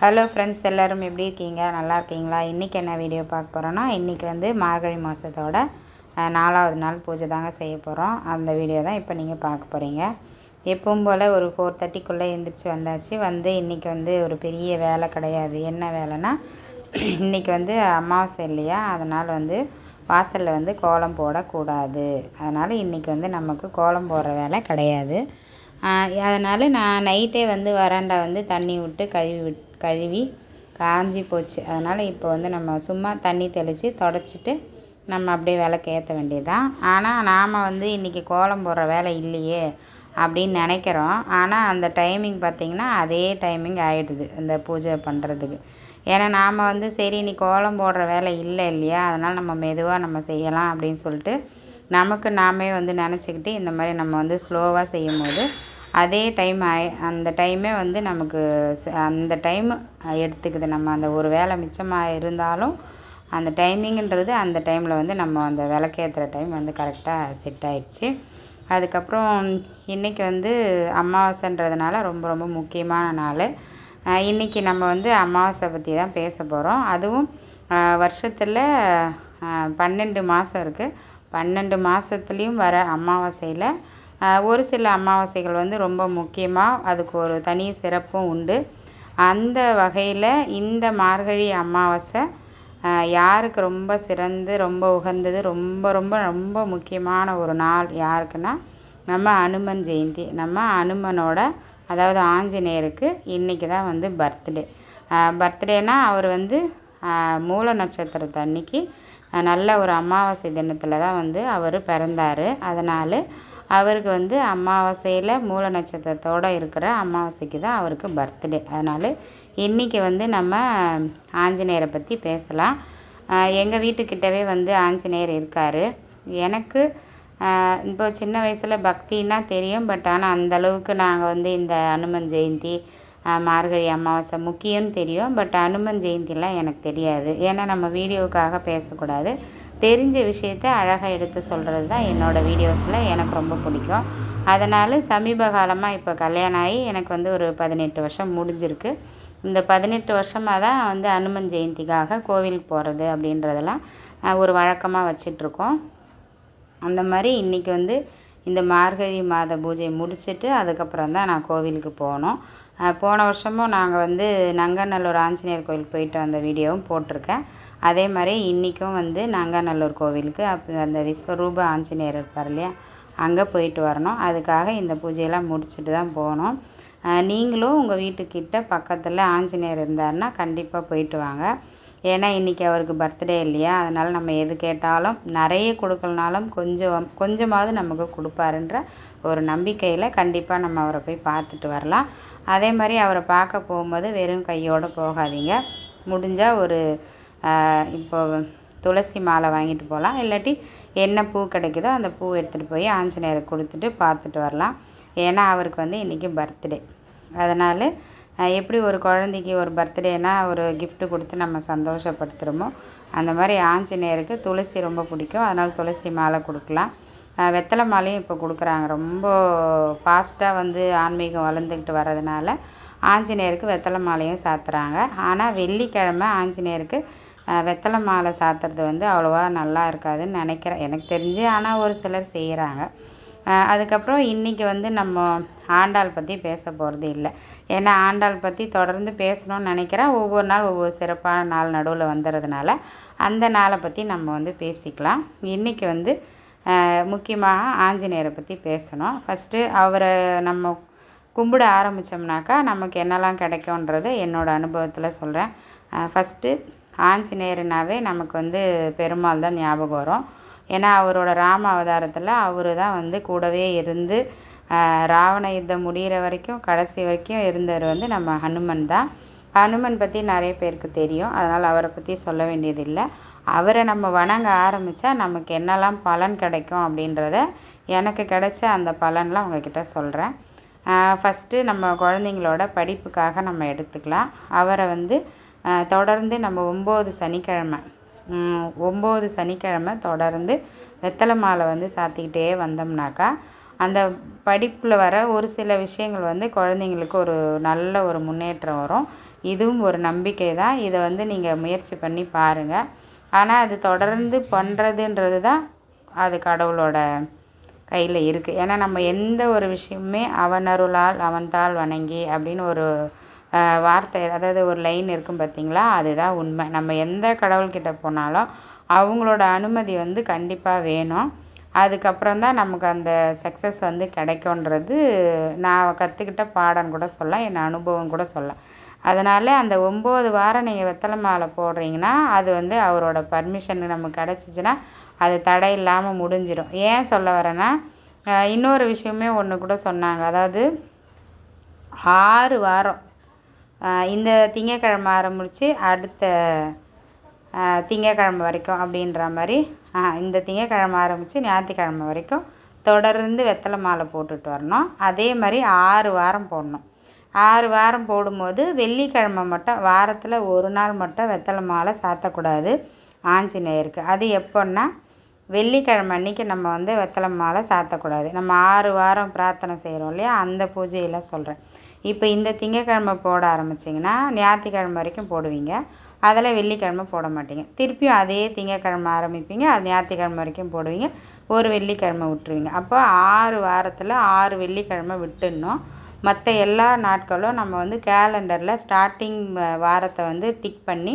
Hello friends எல்லோரும் எப்படி இருக்கீங்க? நல்லா இருக்கீங்களா? இன்றைக்கி என்ன வீடியோ பார்க்க போகிறோன்னா இன்றைக்கி வந்து மார்கழி மாதத்தோட நாலாவது நாள் பூஜை தாங்க செய்ய போகிறோம் அந்த வீடியோ தான் இப்போ நீங்கள் பார்க்க போகிறீங்க எப்பவும் போல் ஒரு ஃபோர் தேர்ட்டிக்குள்ளே எழுந்திரிச்சு வந்தாச்சு. வந்து இன்றைக்கி வந்து ஒரு பெரிய வேலை கிடையாது. என்ன வேலைன்னா இன்றைக்கி வந்து அமாவாசை இல்லையா? அதனால் வந்து வாசலில் வந்து கோலம் போடக்கூடாது. அதனால் இன்றைக்கி வந்து நமக்கு கோலம் போடுற வேலை கிடையாது. அதனால் நான் நைட்டே வந்து வராண்டா வந்து தண்ணி விட்டு கழுவி விட் கழுவி காஞ்சி போச்சு. அதனால் இப்போ வந்து நம்ம சும்மா தண்ணி தெளித்து தொடச்சிட்டு நம்ம அப்படியே விளக்கு ஏற்ற வேண்டியதுதான். ஆனால் நாம் வந்து இன்றைக்கி கோலம் போடுற வேலை இல்லையே அப்படின்னு நினைக்கிறோம். ஆனால் அந்த டைமிங் பார்த்திங்கன்னா அதே டைமிங் ஆகிடுது இந்த பூஜை பண்ணுறதுக்கு ஏன்னா நாம் வந்து சரி இன்னைக்கு கோலம் போடுற வேலை இல்லை இல்லையா? அதனால் நம்ம மெதுவாக நம்ம செய்யலாம் அப்படின்னு சொல்லிட்டு நமக்கு நாமே வந்து நினச்சிக்கிட்டு இந்த மாதிரி நம்ம வந்து ஸ்லோவாக செய்யும் போது அதே டைம் ஆயி அந்த டைமே வந்து நமக்கு அந்த டைம் எடுத்துக்குது. நம்ம அந்த ஒரு வேலை மிச்சமாக இருந்தாலும் அந்த டைமிங்ன்றது அந்த டைமில் வந்து நம்ம அந்த விளக்கேற்றுற டைம் வந்து கரெக்டாக செட் ஆயிடுச்சு. அதுக்கப்புறம் இன்றைக்கி வந்து அமாவாசைன்றதுனால ரொம்ப ரொம்ப முக்கியமான நாள். இன்றைக்கி நம்ம வந்து அமாவாசை பற்றி தான் பேச போகிறோம் அதுவும் வருஷத்தில் பன்னெண்டு மாதம் இருக்குது பன்னெண்டு மாதத்துலேயும் வர அமாவாசையில் ஒரு சில அமாவாசைகள் வந்து ரொம்ப முக்கியமாக அதுக்கு ஒரு தனி சிறப்பும் உண்டு. அந்த வகையில் இந்த மார்கழி அமாவாசை யாருக்கு ரொம்ப சிறந்து ரொம்ப உகந்தது ரொம்ப ரொம்ப ரொம்ப முக்கியமான ஒரு நாள் யாருக்குன்னா நம்ம அனுமன் ஜெயந்தி. நம்ம அனுமனோட அதாவது ஆஞ்சநேயருக்கு இன்றைக்கி தான் வந்து பர்த்டே. பர்த்டேனால் அவர் வந்து மூல நட்சத்திரத்து அன்னைக்கு நல்ல ஒரு அமாவாசை தினத்தில் தான் வந்து அவர் பிறந்தார். அதனால் அவருக்கு வந்து அமாவாசையில் மூல நட்சத்திரத்தோடு இருக்கிற அமாவாசைக்கு தான் அவருக்கு பர்த்டே. அதனால் இன்றைக்கி வந்து நம்ம ஆஞ்சநேயரை பற்றி பேசலாம். எங்கள் வீட்டுக்கிட்டவே வந்து ஆஞ்சநேயர் இருக்கார். எனக்கு இப்போ சின்ன வயசில் பக்தின்னா தெரியும். பட் ஆனால் அந்த அளவுக்கு நாங்கள் வந்து இந்த அனுமன் ஜெயந்தி மார்கழி அமாவாசை முக்கியம்னு தெரியும் பட் அனுமன் ஜெயந்திலாம் எனக்கு தெரியாது. ஏன்னா நம்ம வீடியோவுக்காக பேசக்கூடாது. தெரிஞ்ச விஷயத்த அழகாக எடுத்து சொல்கிறது தான் என்னோடய வீடியோஸில் எனக்கு ரொம்ப பிடிக்கும். அதனால் சமீப காலமாக இப்போ கல்யாணம் ஆகி எனக்கு வந்து ஒரு பதினெட்டு வருஷம் முடிஞ்சிருக்கு. இந்த பதினெட்டு வருஷமாக தான் வந்து அனுமன் ஜெயந்திக்காக கோவிலுக்கு போகிறது அப்படின்றதெல்லாம் ஒரு வழக்கமாக வச்சிட்ருக்கோம் அந்த மாதிரி இன்றைக்கி வந்து இந்த மார்கழி மாத பூஜையை முடிச்சிட்டு அதுக்கப்புறம் தான் நான் கோவிலுக்கு போனோம் போன வருஷமும் நாங்கள் வந்து நங்கநல்லூர் ஆஞ்சநேயர் கோயிலுக்கு போயிட்டு வந்த வீடியோவும் போட்டிருக்கேன். அதே மாதிரி இன்றைக்கும் வந்து நங்கநல்லூர் கோவிலுக்கு அப்போ அந்த விஸ்வரூப ஆஞ்சநேயர் இருப்பார் இல்லையா அங்கே போயிட்டு வரணும். அதுக்காக இந்த பூஜையெல்லாம் முடிச்சுட்டு தான் போனோம் நீங்களும் உங்கள் வீட்டுக்கிட்ட பக்கத்தில் ஆஞ்சநேயர் இருந்தாருன்னா கண்டிப்பாக போயிட்டு வாங்க. ஏன்னா இன்றைக்கி அவருக்கு பர்த்டே இல்லையா? அதனால் நம்ம எது கேட்டாலும் நிறைய கொடுக்கலனாலும் கொஞ்சம் கொஞ்சமாவது நமக்கு கொடுப்பாருன்ற ஒரு நம்பிக்கையில் கண்டிப்பாக நம்ம அவரை போய் பார்த்துட்டு வரலாம். அதே மாதிரி அவரை பார்க்க போகும்போது வெறும் கையோடு போகாதீங்க. முடிஞ்சால் ஒரு இப்போ துளசி மாலை வாங்கிட்டு போகலாம். இல்லாட்டி என்ன பூ கிடைக்குதோ அந்த பூ எடுத்துகிட்டு போய் ஆஞ்சநேயருக்கு கொடுத்துட்டு பார்த்துட்டு வரலாம். ஏன்னா அவருக்கு வந்து இன்றைக்கி பர்த்டே. அதனால் எப்படி ஒரு குழந்தைக்கு ஒரு பர்த்டேனா ஒரு கிஃப்ட்டு கொடுத்து நம்ம சந்தோஷப்படுத்துகிறோமோ அந்த மாதிரி ஆஞ்சநேயருக்கு துளசி ரொம்ப பிடிக்கும். அதனால் துளசி மாலை கொடுக்கலாம். வெத்தலை மாலையும் இப்போ கொடுக்குறாங்க. ரொம்ப ஃபாஸ்ட்டாக வந்து ஆன்மீகம் வளர்ந்துக்கிட்டு வர்றதுனால ஆஞ்சநேயருக்கு வெத்தலை மாலையும் சாத்துறாங்க. ஆனால் வெள்ளிக்கிழமை ஆஞ்சநேயருக்கு வெத்தலை மாலை சாத்துறது வந்து அவ்வளோவா நல்லா இருக்காதுன்னு நினைக்கிறேன். எனக்கு தெரிஞ்சு ஆனால் ஒரு சிலர் செய்கிறாங்க அதுக்கப்புறம் இன்றைக்கி வந்து நம்ம ஆண்டாள் பற்றி பேச போகிறது இல்லை. ஏன்னா ஆண்டாள் பற்றி தொடர்ந்து பேசணும்னு நினைக்கிறேன். ஒவ்வொரு நாள் ஒவ்வொரு சிறப்பான நாள் நடுவில் வந்துடுறதுனால அந்த நாளை பற்றி நம்ம வந்து பேசிக்கலாம். இன்றைக்கி வந்து முக்கியமாக ஆஞ்சநேயரை பற்றி பேசணும். ஃபஸ்ட்டு அவரை நம்ம கும்பிட ஆரம்பித்தோம்னாக்கா நமக்கு என்னெல்லாம் கிடைக்கும்ன்றது என்னோடய அனுபவத்தில் சொல்கிறேன் ஃபஸ்ட்டு ஆஞ்சநேயர்னாவே நமக்கு வந்து பெருமாள் தான் ஞாபகம் வரும். ஏன்னா அவரோட ராம அவதாரத்தில் அவர் தான் வந்து கூடவே இருந்து ராவண யுத்தம் முடிகிற வரைக்கும் கடைசி வரைக்கும் இருந்தவர் வந்து நம்ம ஹனுமன் தான். ஹனுமன் பற்றி நிறைய பேருக்கு தெரியும். அதனால் அவரை பற்றி சொல்ல வேண்டியதில்லை. அவரை நம்ம வணங்க ஆரம்பித்தா நமக்கு என்னெல்லாம் பலன் கிடைக்கும் அப்படின்றத எனக்கு கிடைச்ச அந்த பலன்லாம் உங்ககிட்ட சொல்கிறேன் ஃபஸ்ட்டு நம்ம குழந்தைங்களோட படிப்புக்காக நம்ம எடுத்துக்கலாம். அவரை வந்து தொடர்ந்து நம்ம ஒம்பது சனிக்கிழமை ஒம்பது சனிக்கிழமை தொடர்ந்து வெத்தலை மாலை வந்து சாத்திக்கிட்டே வந்தோம்னாக்கா அந்த படிப்பில் வர ஒரு சில விஷயங்கள் வந்து குழந்தைங்களுக்கு ஒரு நல்ல ஒரு முன்னேற்றம் வரும். இதுவும் ஒரு நம்பிக்கை தான். இதை வந்து நீங்கள் முயற்சி பண்ணி பாருங்கள் ஆனால் அது தொடர்ந்து பண்ணுறதுன்றது தான் அது கடவுளோட கையில் இருக்குது ஏன்னா நம்ம எந்த ஒரு விஷயமுமே அவனருளால் அருளால் அவன் தாள் வணங்கி அப்படின்னு ஒரு வார்த்தை அதாவது ஒரு லைன் இருக்கும் பார்த்தீங்களா? அதுதான் உண்மை. நம்ம எந்த கடவுள்கிட்ட போனாலும் அவங்களோட அனுமதி வந்து கண்டிப்பாக வேணும். அதுக்கப்புறம் தான் நமக்கு அந்த சக்ஸஸ் வந்து கிடைக்குன்றது நான் கற்றுக்கிட்ட பாடம் கூட சொல்லலாம் என் அனுபவம் கூட சொல்லலாம். அதனால் அந்த ஒம்பது வாரம் நீங்கள் வெத்தலை மாலை போடுறீங்கன்னா அது வந்து அவரோட பர்மிஷன் நமக்கு கிடச்சிச்சின்னா அது தடை இல்லாமல் முடிஞ்சிடும் ஏன் சொல்ல வரேன்னா இன்னொரு விஷயமே ஒன்று கூட சொன்னாங்க. அதாவது ஆறு வாரம் இந்த திங்கக்கிழமை ஆரம்பித்து அடுத்த திங்கக்கிழமை வரைக்கும் அப்படின்ற மாதிரி இந்த திங்கக்கிழமை ஆரம்பித்து ஞாயிற்றுக்கிழமை வரைக்கும் தொடர்ந்து வெத்தலை மாலை போட்டுட்டு வரணும். அதே மாதிரி ஆறு வாரம் போடணும். ஆறு வாரம் போடும்போது வெள்ளிக்கிழமை மட்டும் வாரத்தில் ஒரு நாள் மட்டும் வெத்தலை மாலை சாத்தக்கூடாது ஆஞ்சநேயருக்கு. அது எப்போன்னா வெள்ளிக்கிழமை அன்றைக்கி நம்ம வந்து வெத்தலை மாலை சாத்தக்கூடாது. நம்ம ஆறு வாரம் பிரார்த்தனை செய்கிறோம் இல்லையா? அந்த பூஜையில் சொல்கிறேன் இப்போ இந்த திங்கக்கிழமை போட ஆரம்பிச்சிங்கன்னா ஞாயிற்றுக்கிழமை வரைக்கும் போடுவீங்க. அதில் வெள்ளிக்கிழமை போட மாட்டீங்க. திருப்பியும் அதே திங்கக்கிழமை ஆரம்பிப்பீங்க. அது ஞாயிற்றுக்கிழமை வரைக்கும் போடுவீங்க. ஒரு வெள்ளிக்கிழமை விட்டுருவீங்க. அப்போ ஆறு வாரத்தில் ஆறு வெள்ளிக்கிழமை விட்டுடணும். மற்ற எல்லா நாட்களும் நம்ம வந்து கேலண்டரில் ஸ்டார்டிங் வாரத்தை வந்து டிக் பண்ணி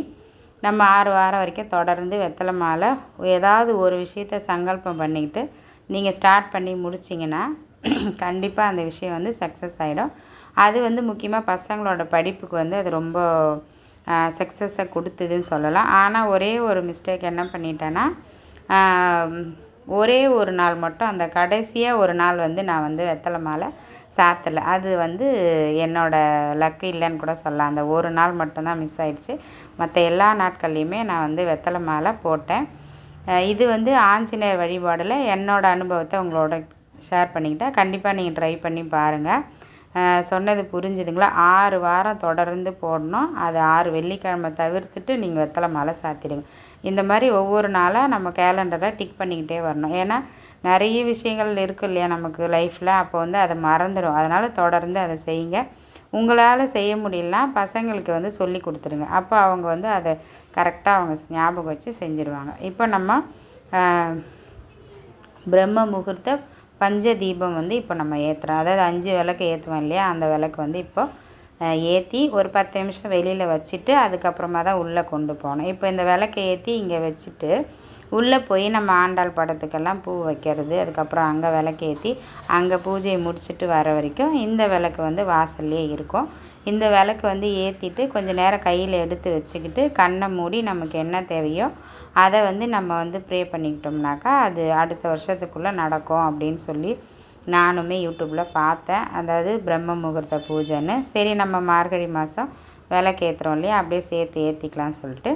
நம்ம ஆறு வாரம் வரைக்கும் தொடர்ந்து வெத்தலை மாலை ஏதாவது ஒரு விஷயத்த சங்கல்பம் பண்ணிக்கிட்டு நீங்கள் ஸ்டார்ட் பண்ணி முடிச்சிங்கன்னா கண்டிப்பாக அந்த விஷயம் வந்து சக்ஸஸ் ஆகிடும் அது வந்து முக்கியமாக பசங்களோட படிப்புக்கு வந்து அது ரொம்ப சக்ஸஸை கொடுத்ததுன்னு சொல்லலாம். ஆனால் ஒரே ஒரு மிஸ்டேக் என்ன பண்ணிட்டேன்னா ஒரே ஒரு நாள் மட்டும் அந்த கடைசியாக ஒரு நாள் வந்து நான் வந்து வெத்தலை மாலை சாத்தலை. அது வந்து என்னோடய லக்கு இல்லைன்னு கூட சொல்லலாம். அந்த ஒரு நாள் மட்டும்தான் மிஸ் ஆகிடுச்சு மற்ற எல்லா நாட்கள்லையுமே நான் வந்து வெத்தலை மாலை போட்டேன். இது வந்து ஆஞ்சநேயர் வழிபாடில் என்னோடய அனுபவத்தை உங்களோட ஷேர் பண்ணிக்கிட்டேன். கண்டிப்பாக நீங்கள் ட்ரை பண்ணி பாருங்கள் சொன்னது புரிஞ்சுதுங்களா? ஆறு வாரம் தொடர்ந்து போடணும். அது ஆறு வெள்ளிக்கிழமை தவிர்த்துட்டு நீங்கள் வெத்தலை மாலை சாத்திடுங்க. இந்த மாதிரி ஒவ்வொரு நாளாக நம்ம கேலண்டரை டிக் பண்ணிக்கிட்டே வரணும். ஏன்னா நிறைய விஷயங்கள் இருக்குது இல்லையா நமக்கு லைஃப்பில் அப்போ வந்து அதை மறந்துடும். அதனால் தொடர்ந்து அதை செய்யுங்க. உங்களால் செய்ய முடியலனா பசங்களுக்கு வந்து சொல்லி கொடுத்துருங்க அப்போ அவங்க வந்து அதை கரெக்டாக அவங்க ஞாபகம் வச்சு செஞ்சுருவாங்க. இப்போ நம்ம பிரம்ம முகூர்த்த பஞ்ச தீபம் வந்து இப்போ நம்ம ஏற்றுறோம் அதாவது அஞ்சு விளக்கு ஏற்றுவோம் இல்லையா? அந்த விளக்கு வந்து இப்போ ஏற்றி ஒரு பத்து நிமிஷம் வெளியில் வச்சுட்டு அதுக்கப்புறமா தான் உள்ளே கொண்டு போகணும். இப்போ இந்த விளக்க ஏற்றி இங்கே வச்சுட்டு உள்ளே போய் நம்ம ஆண்டாள் படத்துக்கெல்லாம் பூ வைக்கிறது அதுக்கப்புறம் அங்கே விளக்கேற்றி அங்கே பூஜையை முடிச்சுட்டு வர வரைக்கும் இந்த விளக்கு வந்து வாசல்லே இருக்கும். இந்த விளக்கு வந்து ஏற்றிட்டு கொஞ்சம் நேரம் கையில் எடுத்து வச்சுக்கிட்டு கண்ணை மூடி நமக்கு என்ன தேவையோ அதை வந்து நம்ம வந்து ப்ரே பண்ணிக்கிட்டோம்னாக்கா அது அடுத்த வருஷத்துக்குள்ளே நடக்கும் அப்படின்னு சொல்லி நானுமே யூடியூப்பில் பார்த்தேன். அதாவது பிரம்ம முகூர்த்த பூஜைன்னு. சரி நம்ம மார்கழி மாதம் விளக்கு ஏற்றுறோம் இல்லையா? அப்படியே சேர்த்து ஏற்றிக்கலாம்னு சொல்லிட்டு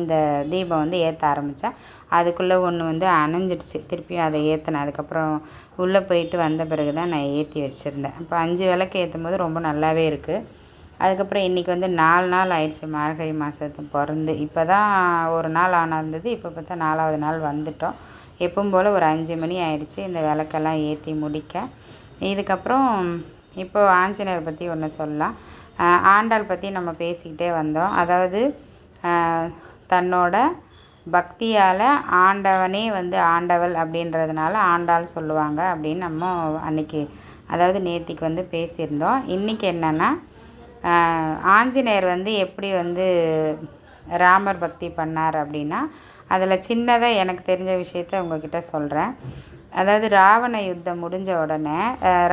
இந்த தீபம் வந்து ஏற்ற ஆரம்பித்தேன் அதுக்குள்ளே ஒன்று வந்து அணைஞ்சிடுச்சு. திருப்பியும் அதை ஏற்றினேன் அதுக்கப்புறம் உள்ளே போயிட்டு வந்த பிறகு தான் நான் ஏற்றி வச்சுருந்தேன். அப்போ அஞ்சு விளக்கு ஏற்றும் போது ரொம்ப நல்லாவே இருக்குது அதுக்கப்புறம் இன்றைக்கி வந்து நாலு நாள் ஆயிடுச்சு மார்கழி மாதத்து பிறந்து. இப்போ தான் ஒரு நாள் ஆனால் இருந்தது இப்போ பார்த்தா நாலாவது நாள் வந்துட்டோம். எப்பவும் போல் ஒரு அஞ்சு மணி ஆயிடுச்சு. இந்த விளக்கெல்லாம் ஏற்றி முடிக்க. இதுக்கப்புறம் இப்போ ஆஞ்சநேயர் பற்றி ஒன்று சொல்லலாம். ஆண்டாள் பற்றி நம்ம பேசிக்கிட்டே வந்தோம். அதாவது தன்னோட பக்தியால் ஆண்டவனே வந்து ஆண்டவள் அப்படின்றதுனால ஆண்டாள் சொல்லுவாங்க அப்படின்னு நம்ம அன்றைக்கி அதாவது நேத்திக்கு வந்து பேசியிருந்தோம். இன்றைக்கி என்னென்னா ஆஞ்சநேயர் வந்து எப்படி வந்து ராமர் பக்தி பண்ணார் அப்படின்னா அதில் சின்னதாக எனக்கு தெரிஞ்ச விஷயத்த உங்ககிட்ட சொல்கிறேன் அதாவது ராவண யுத்தம் முடிஞ்ச உடனே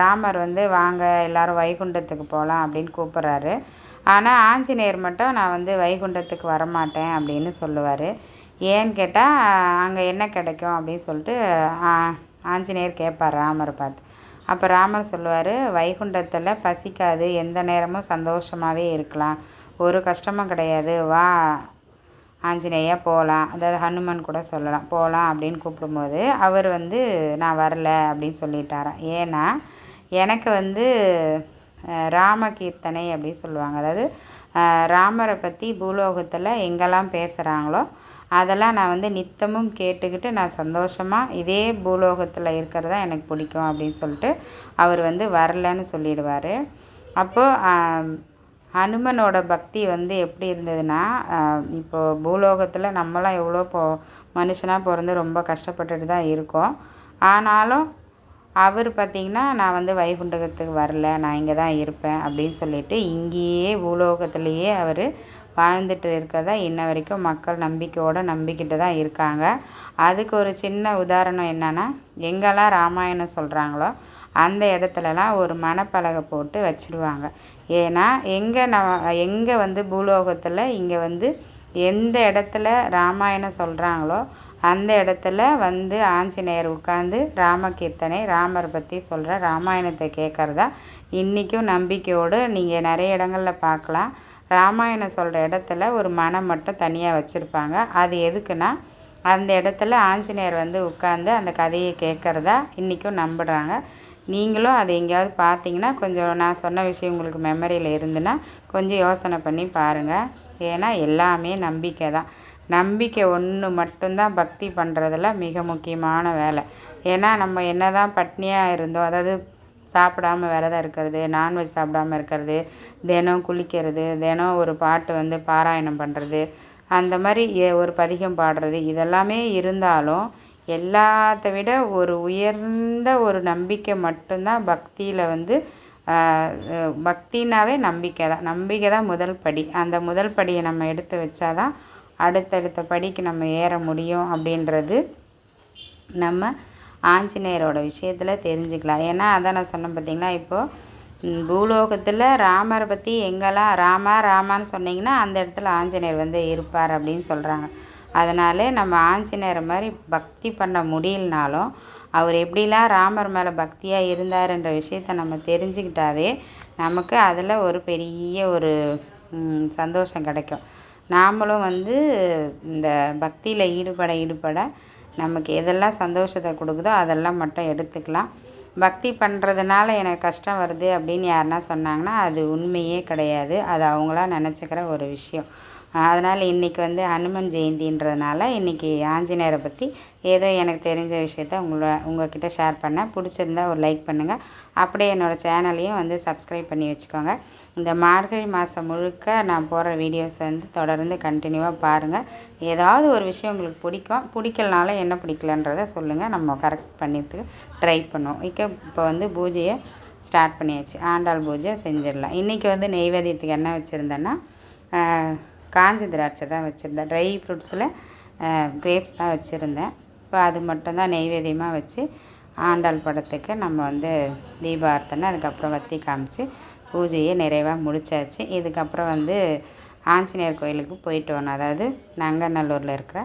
ராமர் வந்து வாங்க எல்லோரும் வைகுண்டத்துக்கு போகலாம் அப்படின்னு கூப்பிட்றாரு. ஆனால் ஆஞ்சநேயர் மட்டும் நான் வந்து வைகுண்டத்துக்கு வரமாட்டேன் அப்படின்னு சொல்லுவார். ஏன்னு கேட்டால் அங்கே என்ன கிடைக்கும் அப்படின்னு சொல்லிட்டு ஆஞ்சநேயர் கேட்பார் ராமரை பார்த்து. அப்போ ராமர் சொல்லுவார் வைகுண்டத்தில் பசிக்காது எந்த நேரமும் சந்தோஷமாகவே இருக்கலாம். ஒரு கஷ்டமும் கிடையாது. வா ஆஞ்சநேயா போகலாம் அதாவது ஹனுமன் கூட சொல்லலாம் போகலாம் அப்படின்னு கூப்பிடும்போது அவர் வந்து நான் வரல அப்படின்னு சொல்லிட்டாராம். ஏன்னா எனக்கு வந்து ராமகீர்த்தனை அப்படின்னு சொல்லுவாங்க. அதாவது ராமரை பற்றி பூலோகத்தில் எங்கெல்லாம் பேசுகிறாங்களோ அதெல்லாம் நான் வந்து நித்தமும் கேட்டுக்கிட்டு நான் சந்தோஷமாக இதே பூலோகத்தில் இருக்கிறது தான் எனக்கு பிடிக்கும் அப்படின்னு சொல்லிட்டு அவர் வந்து வரலன்னு சொல்லிடுவார். அப்போது ஹனுமனோட பக்தி வந்து எப்படி இருந்ததுன்னா இப்போது பூலோகத்தில் நம்மளாம் எவ்வளோ போ மனுஷனாக பிறந்து ரொம்ப கஷ்டப்பட்டுட்டு தான் இருக்கோம். ஆனாலும் அவர் பார்த்திங்கன்னா நான் வந்து வைகுண்டகத்துக்கு வரல நான் இங்கே தான் இருப்பேன் அப்படின்னு சொல்லிட்டு இங்கேயே பூலோகத்திலேயே அவர் வாழ்ந்துட்டு இருக்கறதா இன்ன வரைக்கும் மக்கள் நம்பிக்கையோடு நம்பிக்கிட்டு தான் இருக்காங்க. அதுக்கு ஒரு சின்ன உதாரணம் என்னென்னா எங்கெல்லாம் ராமாயணம் சொல்கிறாங்களோ அந்த இடத்துலலாம் ஒரு மணப்பலகை போட்டு வச்சுடுவாங்க ஏன்னா எங்கே நம்ம எங்கே வந்து பூலோகத்தில் இங்கே வந்து எந்த இடத்துல ராமாயணம் சொல்கிறாங்களோ அந்த இடத்துல வந்து ஆஞ்சநேயர் உட்காந்து ராமகீர்த்தனை ராமரை பற்றி சொல்கிற ராமாயணத்தை கேட்குறதா இன்றைக்கும் நம்பிக்கையோடு நீங்கள் நிறைய இடங்களில் பார்க்கலாம் ராமாயணம் சொல்கிற இடத்துல ஒரு மனம் மட்டும் தனியாக வச்சுருப்பாங்க. அது எதுக்குன்னா அந்த இடத்துல ஆஞ்சநேயர் வந்து உட்காந்து அந்த கதையை கேட்குறதா இன்றைக்கும் நம்புகிறாங்க நீங்களும் அதை எங்கேயாவது பார்த்தீங்கன்னா கொஞ்சம் நான் சொன்ன விஷயம் உங்களுக்கு மெமரியில் இருந்துன்னா கொஞ்சம் யோசனை பண்ணி பாருங்கள் ஏன்னா எல்லாமே நம்பிக்கை தான் நம்பிக்கை ஒன்று மட்டும்தான் பக்தி பண்ணுறதுல மிக முக்கியமான வேலை. ஏன்னா நம்ம என்ன தான் பட்னியாக இருந்தோம் அதாவது சாப்பிடாம விரதம் இருக்கிறது நான்வெஜ் சாப்பிடாம இருக்கிறது தினம் குளிக்கிறது தினம் ஒரு பாட்டு வந்து பாராயணம் பண்ணுறது அந்த மாதிரி ஒரு பதிகம் பாடுறது இதெல்லாமே இருந்தாலும் எல்லாத்த விட ஒரு உயர்ந்த ஒரு நம்பிக்கை மட்டும்தான் பக்தியில் வந்து பக்தினாவே நம்பிக்கை தான் நம்பிக்கை தான் முதல் படி. அந்த முதல் படியை நம்ம எடுத்து வச்சாதான் அடுத்தடுத்த படிக்கு நம்ம ஏற முடியும் அப்படின்றது நம்ம ஆஞ்சநேயரோட விஷயத்தில் தெரிஞ்சுக்கலாம். ஏன்னா அதான் நான் சொன்னேன் பார்த்தீங்களா இப்போது பூலோகத்தில் ராமரை பற்றி எங்கெல்லாம் ராமா ராமான்னு சொன்னிங்கன்னா அந்த இடத்துல ஆஞ்சநேயர் வந்து இருப்பார் அப்படின்னு சொல்கிறாங்க அதனால் நம்ம ஆஞ்சநேயர் மாதிரி பக்தி பண்ண முடியலனாலும் அவர் எப்படிலாம் ராமர் மேலே பக்தியாக இருந்தாருன்ற விஷயத்த நம்ம தெரிஞ்சுக்கிட்டாவே நமக்கு அதில் ஒரு பெரிய ஒரு சந்தோஷம் கிடைக்கும். நாமளும் வந்து இந்த பக்தியில் ஈடுபட ஈடுபட நமக்கு எதெல்லாம் சந்தோஷத்தை கொடுக்குதோ அதெல்லாம் மட்டும் எடுத்துக்கலாம். பக்தி பண்ணுறதுனால எனக்கு கஷ்டம் வருது அப்படின்னு யாருன்னா சொன்னாங்கன்னா அது உண்மையே கிடையாது. அது அவங்களா நினச்சிக்கிற ஒரு விஷயம். அதனால் இன்றைக்கி வந்து ஹனுமன் ஜெயந்தின்றதுனால இன்றைக்கி ஆஞ்சநேயரை பற்றி ஏதோ எனக்கு தெரிஞ்ச விஷயத்த உங்களை உங்கள்கிட்ட ஷேர் பண்ணேன். பிடிச்சிருந்தா ஒரு லைக் பண்ணுங்கள் அப்படியே என்னோடய சேனலையும் வந்து சப்ஸ்கிரைப் பண்ணி வச்சுக்கோங்க. இந்த மார்கழி மாதம் முழுக்க நான் போடுற வீடியோஸ் வந்து தொடர்ந்து கண்டினியூவாக பாருங்கள் ஏதாவது ஒரு விஷயம் உங்களுக்கு பிடிக்கும் பிடிக்கலனாலும் என்ன பிடிக்கலன்றதை சொல்லுங்கள் நம்ம கரெக்ட் பண்ணிட்டு ட்ரை பண்ணுவோம். இக்க இப்போ வந்து பூஜையை ஸ்டார்ட் பண்ணியாச்சு. ஆண்டாள் பூஜை செஞ்சிடலாம். இன்றைக்கி வந்து நெய்வேத்தியத்துக்கு என்ன வச்சுருந்தேன்னா காஞ்ச திராட்சை தான் வச்சுருந்தேன். ட்ரை ஃப்ரூட்ஸில் கிரேப்ஸ் தான் வச்சுருந்தேன். இப்போ அது மட்டும் தான் வச்சு ஆண்டாள் படத்துக்கு நம்ம வந்து தீபார்த்தனை அதுக்கப்புறம் வத்தி காமிச்சு பூஜையை நிறைவாக முடித்தாச்சு இதுக்கப்புறம் வந்து ஆஞ்சநேயர் கோயிலுக்கு போயிட்டு வரணும் அதாவது நங்கநல்லூரில் இருக்கிற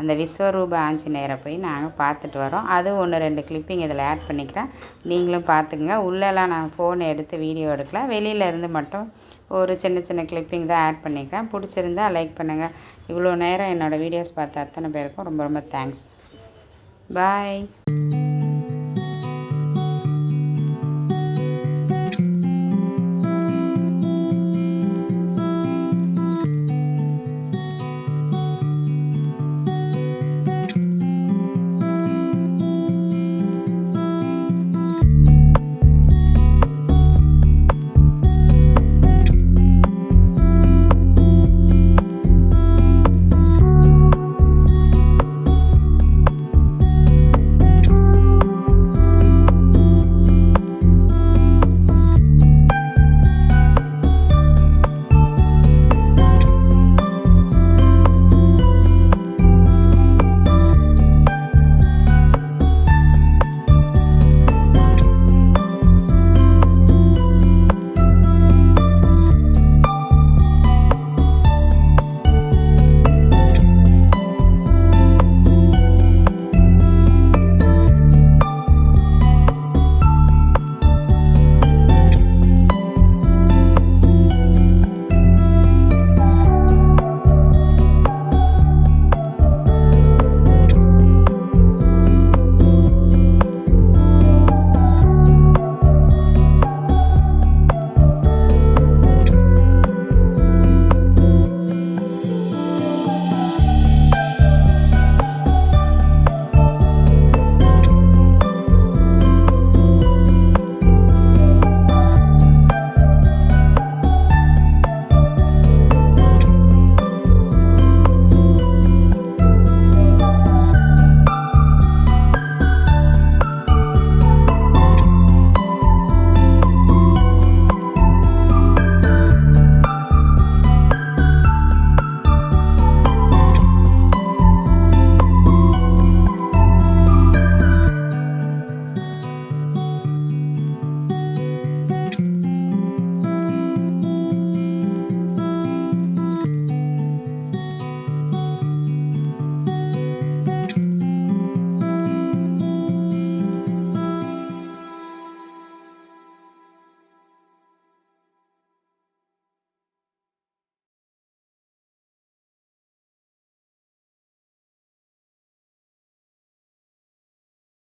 அந்த விஸ்வரூப ஆஞ்சநேயரை போய் நாங்கள் பார்த்துட்டு வரோம். அது ஒன்று ரெண்டு கிளிப்பிங் இதில் ஆட் பண்ணிக்கிறேன். நீங்களும் பார்த்துக்குங்க. உள்ளெல்லாம் நான் ஃபோன் எடுத்து வீடியோ எடுக்கலாம். வெளியில இருந்து மட்டும் ஒரு சின்ன சின்ன கிளிப்பிங் தான் ஆட் பண்ணிக்கிறேன். பிடிச்சிருந்தா லைக் பண்ணுங்கள் இவ்வளோ நேரம் என்னோடய வீடியோஸ் பார்த்த அத்தனை பேருக்கும் ரொம்ப ரொம்ப தேங்க்ஸ் பாய்